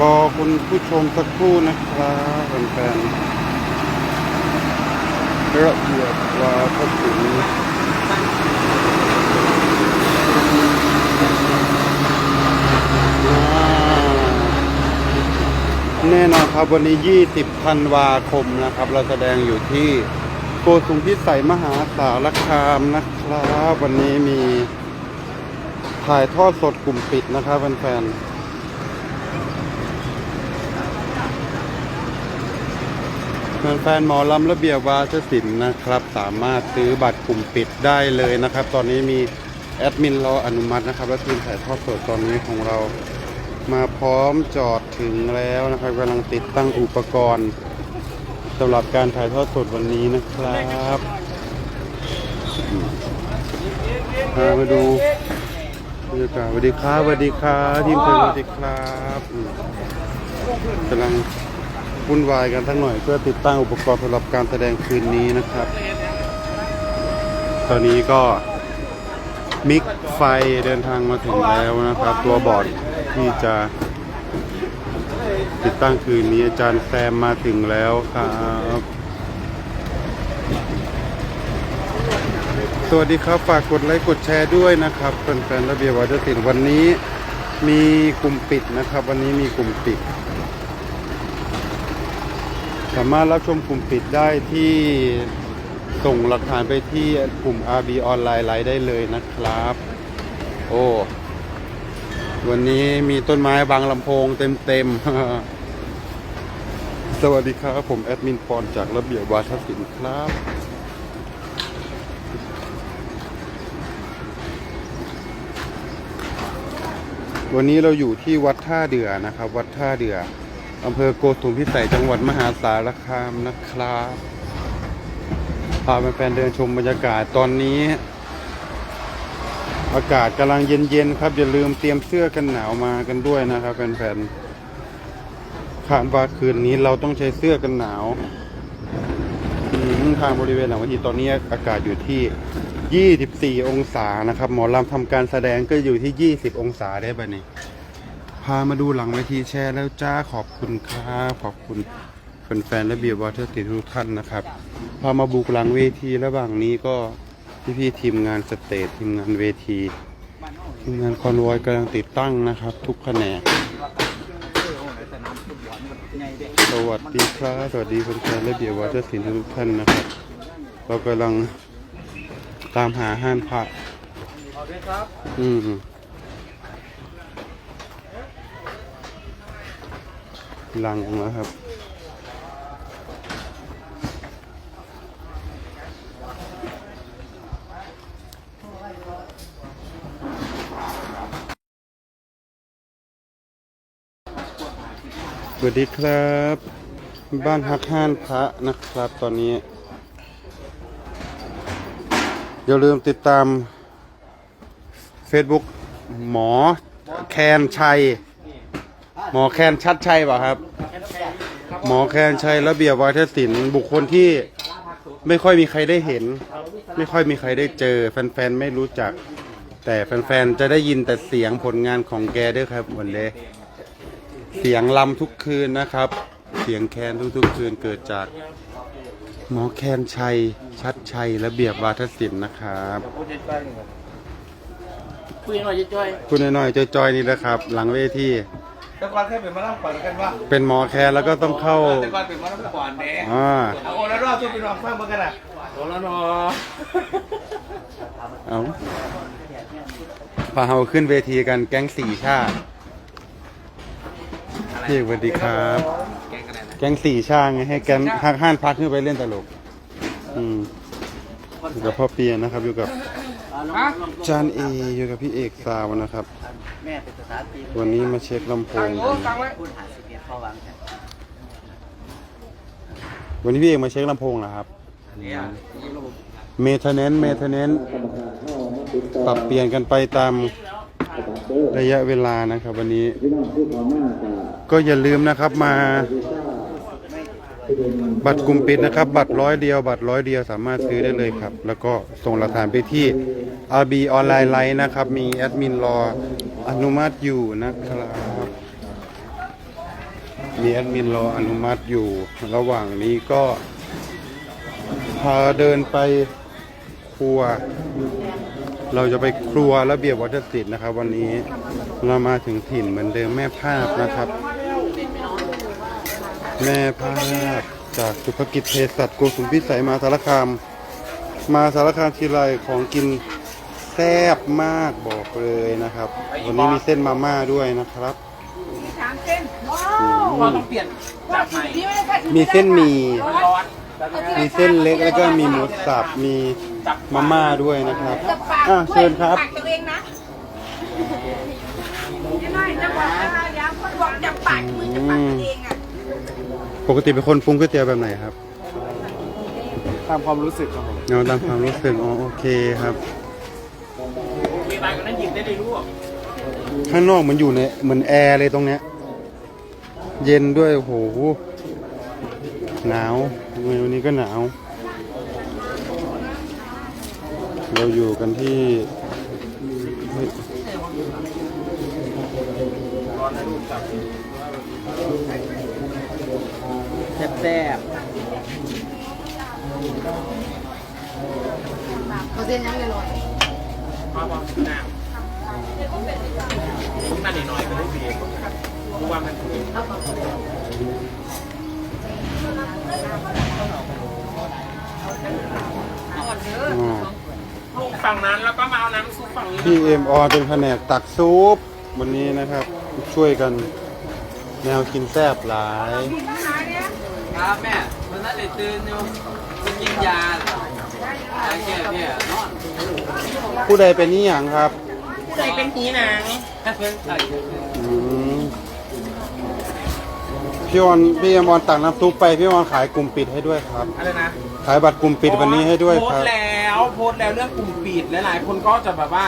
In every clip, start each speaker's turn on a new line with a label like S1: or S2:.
S1: รอคุณผู้ชมสักครู่นะครับแฟนๆระเบียบวาทศิลป์แน่นอนครับวันนี้ 20ธันวาคมนะครับ เราแสดงอยู่ที่โกสุมพิสัยมหาสารคามนะครับ วันนี้มีถ่ายทอดสดกลุ่มปิดนะครับแฟนๆ แฟนหมอลำระเบียบวาทศิลป์นะครับ สามารถซื้อบัตรกลุ่มปิดได้เลยนะครับ ตอนนี้มีแอดมินราอนุมัตินะครับ และทีมถ่ายทอดสดตอนนี้ของเรามาพร้อมจอดถึงแล้วนะครับกำลังติดตั้งอุปกรณ์สำหรับการถ่ายทอดสดวันนี้นะครับพามาดูบรรยากาศสวัสดีครับสวัสดีครับทีมเพลงสวัสดีครับกำลัง วุ่นวายกันทั้งหน่อยเพื่อติดตั้งอุปกรณ์สำหรับการแสดงคืนนี้นะครับ ตอนนี้ก็มิกไฟเดินทางมาถึงแล้วนะครับ ตัวบอร์ดที่จะติดตั้งคืนนี้อาจารย์แซมมาถึงแล้วครับสวัสดีครับ ฝากกดไลค์กดแชร์ด้วยนะครับแฟนๆระเบียบวัฒนศิลป์วันนี้มีกลุ่มปิดนะครับ วันนี้มีกลุ่มปิด สามารถรับชมกลุ่มปิดได้ที่ส่งหลักฐานไปที่กลุ่ม RB ออนไลน์ไลฟ์ได้เลยนะครับ โอ้ วันนี้มีต้นไม้บางลำโพงเต็มๆ สวัสดีครับ ผมแอดมินปอนจากระเบียบวาทศิลป์ครับวันนี้เราอยู่ที่วัดท่าเดือนะครับ วัดท่าเดือ อำเภอโกสุมพิสัยจังหวัดมหาสารคามนะครับพาแฟนๆเดินชมบรรยากาศตอนนี้ อากาศกำลังเย็นๆครับ อย่าลืมเตรียมเสื้อกันหนาวมากันด้วยนะครับแฟนๆคาดว่าคืนนี้เราต้องใช้เสื้อกันหนาวทางบริเวณหลังวันทีตอนนี้อากาศอยู่ที่ 24 องศานะครับ หมอลำทำการแสดงก็อยู่ที่ 20 องศาได้ปะนี่พามาดูหลังเวทีแชร์แล้วจ้าขอบ คุณครับขอบคุณแฟนๆและเบียร์วอเตอร์ติทุกท่านนะครับ พามาบุกหลังเวทีระหว่างนี้ก็พี่ๆทีมงานสเตจทีมงานเวทีทีมงานคอนวอยกำลังติดตั้งนะครับ ทุกแผนกสวัสดีครับสวัสดีแฟนๆและเบียร์วอเตอร์ติทุกท่านนะครับ เรากำลังตามหาห้านพระอืม ลังนะครับ สวัสดีครับ บ้านฮักห้านพระนะครับตอนนี้ อย่าลืมติดตาม Facebook หมอแคนชัย หมอแคนชัดชัยเปล่ะครับ หมอแคนชัยระเบียบวาทศิลป์บุคคลที่ไม่ค่อยมีใครได้เห็น ไม่ค่อยมีใครได้เจอ แฟนๆไม่รู้จัก แต่แฟนๆจะได้ยินแต่เสียงผลงานของแกด้วยครับวันนี้เสียงลำทุกคืนนะครับ เสียงแคนทุกๆคืนเกิดจากหมอแคนชัย ชัดชัยระเบียบวาทศิลป์นะครับ
S2: คุยหน่อยจ้อย
S1: คุณน้อยๆจอยๆนี่นะครับ หลังเวที
S3: แต่ก่อนเคยเป็นมะล่างก่อนกันว่า
S1: เป็นหมอแคนแล้วก็ต้องเข้า
S3: แต่ก่อนเป็นมะล่างก่อนเด้
S1: อ่า
S3: เอาโอละรอบทุกพี่น้องฟังมากันอะ
S2: โอละนอ
S1: เอาพาเราขึ้นเวทีกันแก๊งสี่ชาติพี่สวัสดีครับแก๊งสี่ชาติไงให้แก๊งห้างห้านพักขึ้นไปเล่นตลก อืมอยู่กับพ่อเปียนะครับ อยู่กับจานเออยู่กับพี่เอกซาวนะครับ
S2: แม่เป็นภาษาจีน
S1: วันนี้มาเช็คลำโพงกัน
S2: พูดหาสิบเอ็ดเข้าวางแผน
S1: วันนี้พี่เอกมาเช็คลำโพงเหรอครับ
S2: เนี่ย
S1: เมทเนนเมทเนนปรับเปลี่ยนกันไปตามระยะเวลานะครับ วันนี้ ก็อย่าลืมนะครับมา บัตรกลุ่มปิดนะครับ บัตรร้อยเดียว บัตรร้อยเดียวสามารถซื้อได้เลยครับ แล้วก็ส่งหลักฐานไปที่ RB ออนไลน์ไลน์นะครับ มีแอดมินรออนุมัติอยู่นะครับ มีแอดมินรออนุมัติอยู่ ระหว่างนี้ก็ พาเดินไปครัว เราจะไปครัวระเบียบวัฒนศิลป์นะครับ วันนี้เรามาถึงถิ่นเหมือนเดิมแม่ภาพนะครับ แม่ภาพจากสุภกิจเภสัชโกสุมพิสัยมาสารคาม มาสารคามทีไรของกินแซ่บมากบอกเลยนะครับ วันนี้มีเส้นมาม่าด้วยนะครับ
S4: สามเส้นว้า
S1: อื
S4: ว
S1: ม
S3: ต้องเปลี่ยน
S4: ว่าสีนี้ไม่ได้ค่ะ
S1: มีเส้นหมี่
S3: ร้อน
S1: มีเส้นเล็กแล้วก็มีหมูสับมีมาม่าด้วยนะครับ
S4: จะปาก
S1: อะเชิญครับ
S4: ปากตัวเองนะไม่ได้จะบอกว่าอย่าคนบอกจะปากมือจะปากตัวเองอะ
S1: ปกติเป็นคนปรุงก๋วยเตี๋ยวแบบไหนครับ
S3: ตามความรู้สึกครับผม
S1: เอาตามความรู้สึกอ๋อโอเคครับ
S3: มีอะไรกันนั้นหยิบได้เลยลูก
S1: ข้างนอกมันอยู่ในเหมือนแอร์เลยตรงเนี้ย เย็นด้วยโอ้โหหนาววันนี้ก็หนาว เราอยู่กันที่เฮ้ย
S2: แซ่บ
S4: เขาเส้นยังเลยหน่อย
S3: มาบอกน้ำนั่นนิดหน่อยเป็นลูกเดียวรู้ว่ามันถูก
S1: อ๋อ
S3: ฝั่งนั้นแล้วก็มาเอาน้ำซุปฝั่งนี้
S1: พี่เอ็มออเป็นแผนกตักซุปวันนี้นะครับช่วยกัน แนวกินแซ่บหลาย
S2: ครับแม่มันน่าจะตื่นอยู่ไปกินยาเหรอไอ้แก่เนี่ยนอน
S1: ผู้ใดเป็นนี่อย่างครับ
S3: ผู้ใดเป็นผีหนัง
S2: เพิ่นใส่
S1: อืมพี่ออนพี่เอ็มออนตักน้ำซุปไปพี่ออนขายกลุ่มปิดให้ด้วยครับ
S3: อะไรนะ
S1: ขายบัตรกลุ่มปิดวันนี้ให้ด้วย
S3: โพ
S1: ค
S3: ส
S1: รับ
S3: ต์แล้วโพสต์แล้วเรื่องกลุ่มปิดหลายๆคนก็จะแบบว่า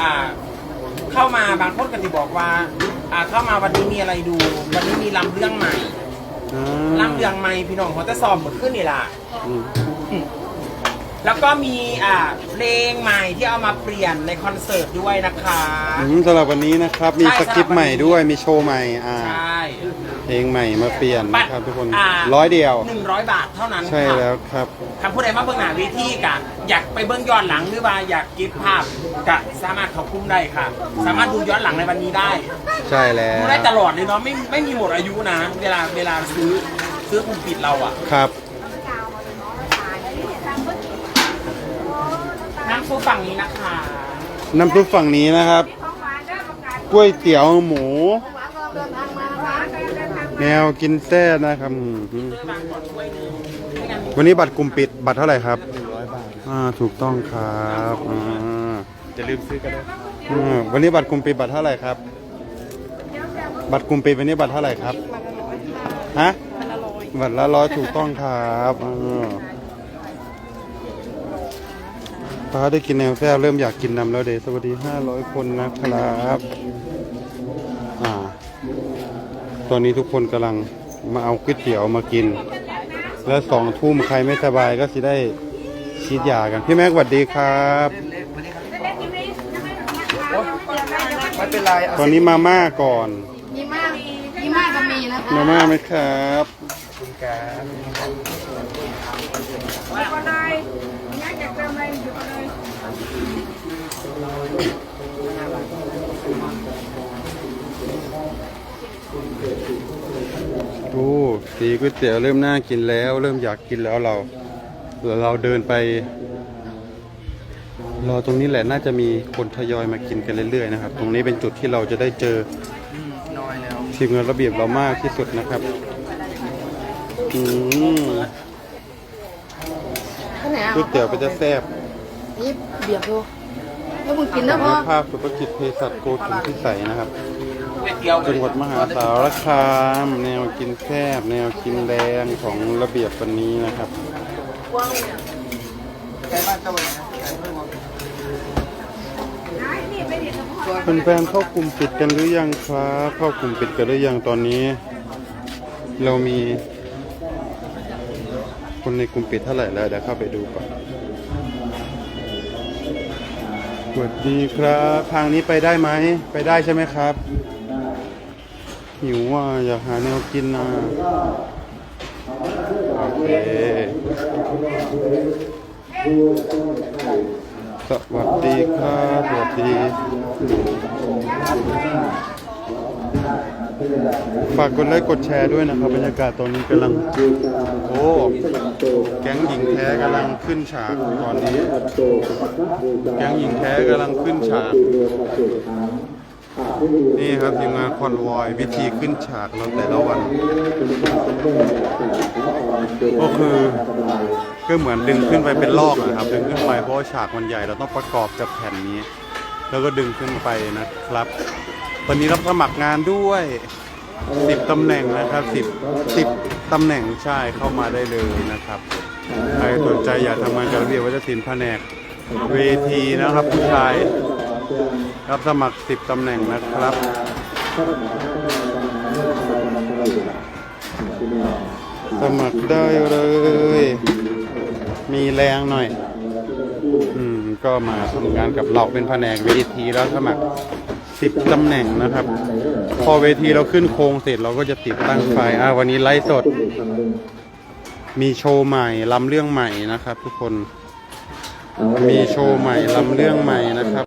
S3: อ่า เข้ามาบางคนก็จะบอกว่า อ่าเข้ามาวันนี้มีอะไรดู วันนี้มีลำเรื่องใหม่
S1: อ่า
S3: ลำเรื่องใหม่พี่น้องเขาจะสอบหมดขึ้นนี่ล่ะ
S1: อืม
S3: แล้วก็มีอ่าเพลงใหม่ที่เอามาเปลี่ยนในคอนเสิร์ตด้วยนะคะ
S1: อืมสำหรับวันนี้นะครับ มี
S3: ใช่
S1: สคริปต์ใหม่
S3: สำหรับวันนี้
S1: ด้วย มีโชว์ใหม่อ่า
S3: ใช่
S1: เพลงใหม่มาเปลี่ยน
S3: บัต
S1: นะครับทุกคน
S3: อ่า
S1: ร้อยเดียว
S3: หนึ่งร้อยบาทเท่านั้น
S1: ใช่
S3: ค่ะ
S1: แล้วครับ
S3: คำพูดใดมาเบื้องหน้าเวทีกะอยากไปเบื้องย้อนหลังหรือว่าอยากเก็บภาพกะสามารถเขาคุ้มได้ค่ะ สามารถดูย้อนหลังในวันนี้ได้
S1: ใช่แล้
S3: ดู
S1: ว
S3: ได้ตลอดเลยเนาะไม่ไม่มีหมดอายุนะ เวลาเวลาซื้อซื้อกลุ่มปิดเราอะ
S1: ครับ
S3: น้ำซุปฝั่งนี้นะคะ
S1: น้ำซุปฝั่งนี้นะครับ
S4: ของหวานได้ประกาศ
S1: ก๋วยเตี๋ยวหมู
S4: ดินทางมา
S1: แนวกินแซ่บนะครับอืม
S3: เจอบางก่อนช่วยหนึงไม่งั้น
S1: วันนี้บัตรกลุ่มปิดบัตรเท่าไหร่ครับร้อยบาทอ่าถูกต้องครับอ่า
S3: จะลืมซื้อกันได้
S1: อืมวันนี้บัตรกลุ่มปิดบัตรเท่าไหร่ครับ บัตรกลุ่มปิดวันนี้บัตรเท่าไหร่ครับฮะบัตรละร้อยถูกต้องครับอ่าป้าได้กินแนวแซ่บเริ่มอยากกินนำแล้วเดสวัสดี500 คนนะครับอ่า ตอนนี้ทุกคนกำลังมาเอาก๋วยเตี๋ยวมากิน แล้วสองทุ่มใครไม่สบายก็สิได้ฉีดยากัน พี่แม็กสวัสดีครับ
S3: ไม่เป็นไร
S1: ตอนนี้มาม่าก่อน
S4: มีมากมีมากก็มีนะคะ
S1: มาม่าไหมครับ
S4: ก็ได้อยากจะเติมอะไรอยู่ก็เลย
S1: โอ้สีก๋วยเตี๋ยวเริ่มน่ากินแล้ว เริ่มอยากกินแล้วเราเดี๋ยวเราเดินไปรอตรงนี้แหละน่าจะมีคนทยอยมากินกันเรื่อยๆนะครับ ตรงนี้เป็นจุดที่เราจะได้เจอ
S3: น้อยแล้ว
S1: ทีมงานระเบียบเรามากที่สุดนะครับอืม
S4: ข้างไหนอะ
S1: ก๋วยเตี๋ยวก็จะแซ่บ
S4: นี่เบียดดูแล้วมึงกินแล้วพอ
S1: ภาพสุภกิจเภสัชโกสุมพิสัยนะครับ
S3: ก๋วยเตี๋ยว
S1: จังหวัดมหาสารคาม แนวกินแซ่บแนวกินแรงของระเบียบวันนี้นะครับแฟนๆเข้ากลุ่มปิดกันหรือยังครับเข้ากลุ่มปิดกันหรือยังตอนนี้ เรามีคนในกลุ่มปิดเท่าไหร่แล้วเดี๋ยวเข้าไปดูก่อนสวัสดีครับ ทางนี้ไปได้ไหม ไปได้ใช่ไหมครับ หิวว่าอยากหาแนวกินนะโอเคสวัสดีครับสวัสดีฝากกดไลค์กดแชร์ด้วยนะครับบรรยากาศตอนนี้กำลัง โอ้แก๊งหญิงแท้กำลังขึ้นฉากตอนนี้ แก๊งหญิงแท้กำลังขึ้นฉาก นี่ครับทีมงานคอนวอยวิธีขึ้นฉากเราแต่ละวัน ก็คือก็เหมือนดึงขึ้นไปเป็นลอกนะครับ ดึงขึ้นไปเพราะฉากมันใหญ่เราต้องประกอบกับแผ่นนี้ แล้วก็ดึงขึ้นไปนะครับ ตอนนี้รับสมัครงานด้วยสิบตำแหน่งนะครับสิบสิบตำแหน่งใช่เข้ามาได้เลยนะครับ ใครสนใจอยากทำงานกับระเบียบวัฒนศิลป์แผนกเวทีนะครับผู้ชาย รับสมัครสิบตำแหน่งนะครับสมัครได้เลย มีแรงหน่อย อืม ก็มาทำงานกับเราเป็นแผนกเวทีแล้วสมัครสิบตำแหน่งนะครับ พอเวทีเราขึ้นโครงเสร็จเราก็จะติดตั้งไฟอ่าวันนี้ไลฟ์สด มีโชว์ใหม่ลำเรื่องใหม่นะครับ ทุกคน มีโชว์ใหม่ลำเรื่องใหม่นะครับ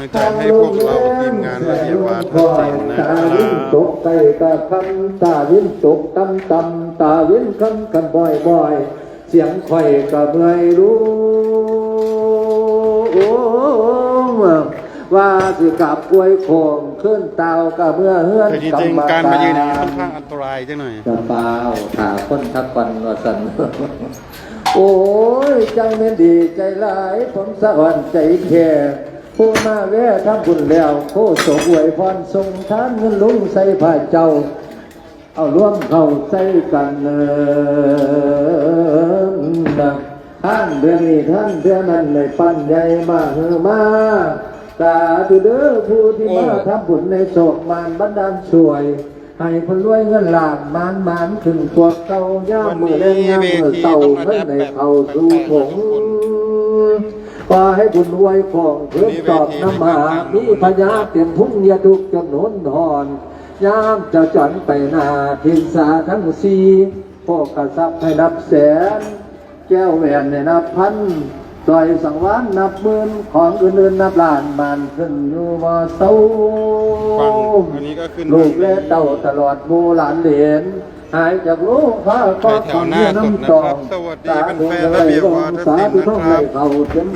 S1: ลังใจให้พวกเราทีมงานระเบียบวาทศิลป์นะครั
S5: วินตกใส่กะคำตาวินตกตำตำตาวินคำกันบ่อยบ่อยเสียงข่อยกะเมื่อยรู้ว่าสิกับกล้วยโคงขึ้นเตากะเมื่อเฮือน
S1: แต่จริงๆการมายืนอย่างนี้ค่อนข้างอันตรายจังหน่อย
S5: กระเป๋าขาคนทักวันว่าสันโอ้ยใจไม่นดีใจหลายผมสะอ่อนใจแค่ ผู้มาแวะทำบุญแล้วโคศกอวยพรทรงทานเงินลุงใส่ผ้าเจ้า เอาร่วมเข้าใส่กันเนะท่านเดือนนี้ท่านเดือนนั้นเลยปั้นใหญ่มาเฮอมาตาตุเด้อผู้ที่มาทำบุญในโศกมานบันดาลช่วยให้คนรวยเงินล้านมานมานขึ้นพวกเก่าย่ามือแรงย่ามือเต่าเพิ่นในเขาสู่ผง ขอให้บุญรวยของเพื่อนตอบน้ำมามีพญาเตรียมพุ่งยาดุกจำนวนหอน ยามเจะจันไปหนาทินสาทั้งสี่พวกกระซับให้นับแสน แก้วแหวนในนับพันซอยสังวานนับหมื่นของอื่นๆนับล้านบานขึ้นอยู่ว่าเศร้า
S1: ฟังอันนี้ก็ขึ้น
S5: ลูกและเต่าตลอดหมูหลานเหลน หายจากโลกพา
S1: ไปแถวหน้าสุดนะครับ สวัสดีแฟนๆระเบียบวาทศิลป์นะครับ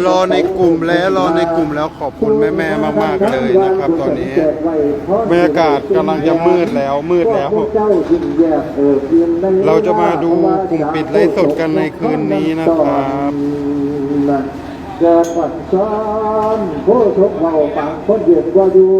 S1: รอในกลุ่มแล้วรอในกลุ่มแล้วขอบคุณแม่ๆมากๆเลยนะครับ ตอนนี้บรรยากาศกำลังจะมืดแล้วมืดแล้ว เราจะมาดูกลุ่มปิดไลฟ์สดกันในคืนนี้นะครับ
S5: เกิดฝันซ้อนโคชกเบาปากคนเดียดว่าอยู่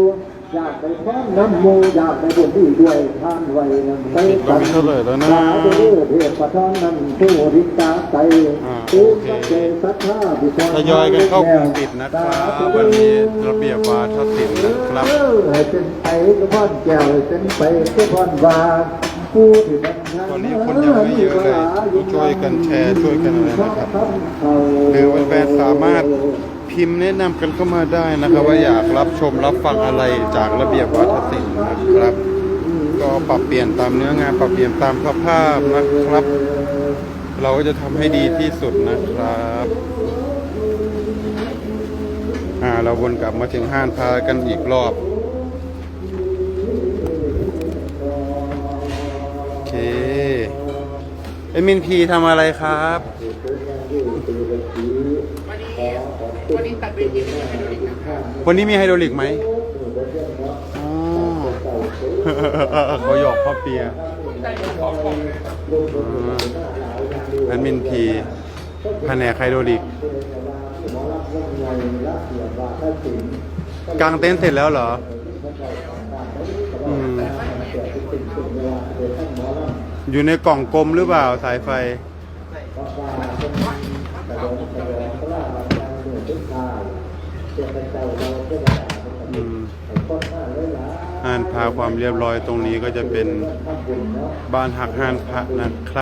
S5: อยากไปพร้อมน้ำมูอยากไปบุญที่ด้วยท่านไว้นั้นไป
S1: เรามีเท่าไหร่แล้วนะ
S5: สาธุเทพประทานนั้นผู้ริตาใจ
S1: อ่า
S5: ผู้
S1: โอเค
S5: สัจเจศรัทธาพิธ
S1: ทยอยกันเข้ากลุ่มปิดนะครับวันนี้ระเบียบวาทศิลป์นะครับ
S5: เออให้เป็นไปก็พ่อนแก้วให้เป็นไปก็พ่อนวาผู้ที่บรรทา
S1: ตอนนี้คนยังไม่เยอะเลยช่วยกันแชร์ช่วยกันอะไรนะครับหรือแฟนๆสามารถ พิมพ์แนะนำกันเข้ามาได้นะครับ ว่าอยากรับชมรับฟังอะไรจากระเบียบวัฒนศิลป์นะครับ ก็ปรับเปลี่ยนตามเนื้องานปรับเปลี่ยนตามสภาพนะครับ เราก็จะทำให้ดีที่สุดนะครับอ่าเราวนกลับมาถึงห้านพากันอีกรอบโอเคเอมินพีทำอะไรครับ
S4: วันนี้ตัดเวทีไม่ได้ให้ดูอีกนะครับ
S1: วันนี้มีไฮโดรลิกไหมอ๋อ เขาหยอกพ่อเปียอ่าแอดมินพีแผนกไฮโดรลิกกางเต็นท์เสร็จแล้วเหรอ อืม อยู่ในกล่องกลมหรือเปล่าสายไฟอืานพาความเรียบร้อยตรงนี้ก็จะเป็นบ้านหักห้านพระนะครับ